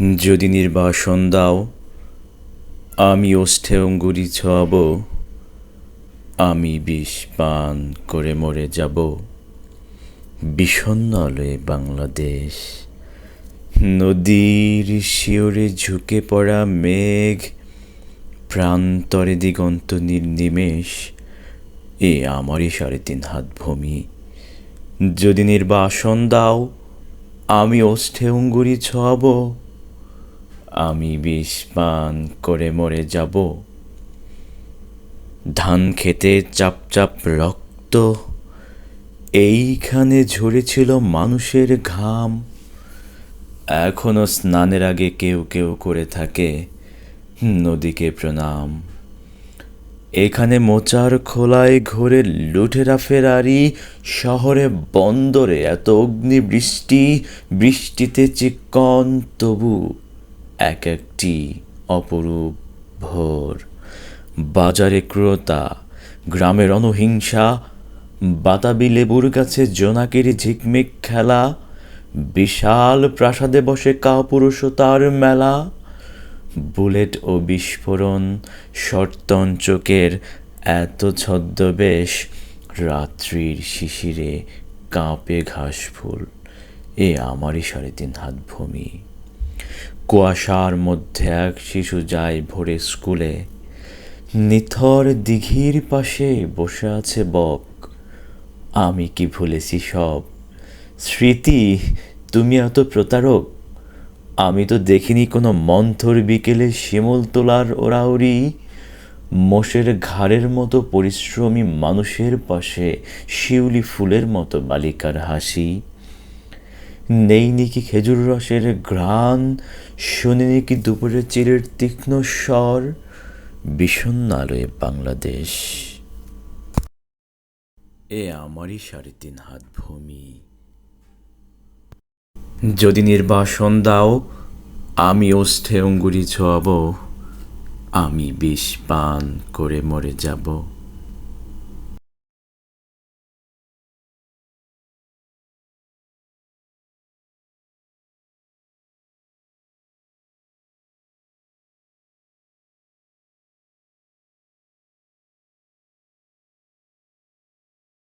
যদি নির্বাসন দাও, আমি ওষ্ঠে অঙ্গুরি ছোয়াব, আমি বিষ পান করে মরে যাব। বিষণ্ণ আলোয় বাংলাদেশ, নদীর শিওরে ঝুঁকে পড়া মেঘ, প্রান্তরে দিগন্ত নির্নিমেষ, এ আমারই সাড়ে তিন হাত ভূমি। যদি নির্বাসন দাও, আমি ওষ্ঠে অঙ্গুরি ছোয়াব আমি বিষ পান করে মরে যাব। ধান খেতে চাপ চাপ রক্ত, এইখানে ঝরেছিল মানুষের ঘাম। এখনও স্নানের আগে কেউ কেউ করে থাকে নদীকে প্রণাম। এখানে মোচার খোলায় ঘোরে লুঠেরা ফেরারি, শহরে বন্দরে এত অগ্নি বৃষ্টি, বৃষ্টিতে চিকন তবু এক একটি অপরূপ ভোর। বাজারে ক্রোতা, গ্রামের অনহিংসা, বাতাবি লেবুর গাছে জোনাকের ঝিকমিক খেলা, বিশাল প্রাসাদে বসে কাপুরুষতার মেলা, বুলেট ও বিস্ফোরণ শর্তন চোখের এত ছদ্মবেশ, রাত্রির শিশিরে কাঁপে ঘাস ফুল এ আমারই সাড়ে তিন হাত ভূমি। কুয়াশার মধ্যে এক শিশু যায় ভোরে স্কুলে। নিথর দিঘির পাশে বসে আছে বক। আমি কি ভুলেছি সব? স্মৃতি, তুমি এত প্রতারক। আমি তো দেখিনি কোনো মন্থর বিকেলে শিমুল তোলার ওরাউরি মোষের ঘাড়ের মতো পরিশ্রমী মানুষের পাশে শিউলি ফুলের মতো বালিকার হাসি। নেই নাকি খেজুর রসের ঘ্রাণ শুনিনি কি দুপুরের চিরের তীক্ষ্ণ স্বর বিষণ্ণ আলোয় বাংলাদেশ। এ আমারই সাড়ে তিন হাত ভূমি। যদি নির্বাসন দাও, আমি ওষ্ঠে অঙ্গুরি ছোয়াব আমি বিষ পান করে মরে যাব।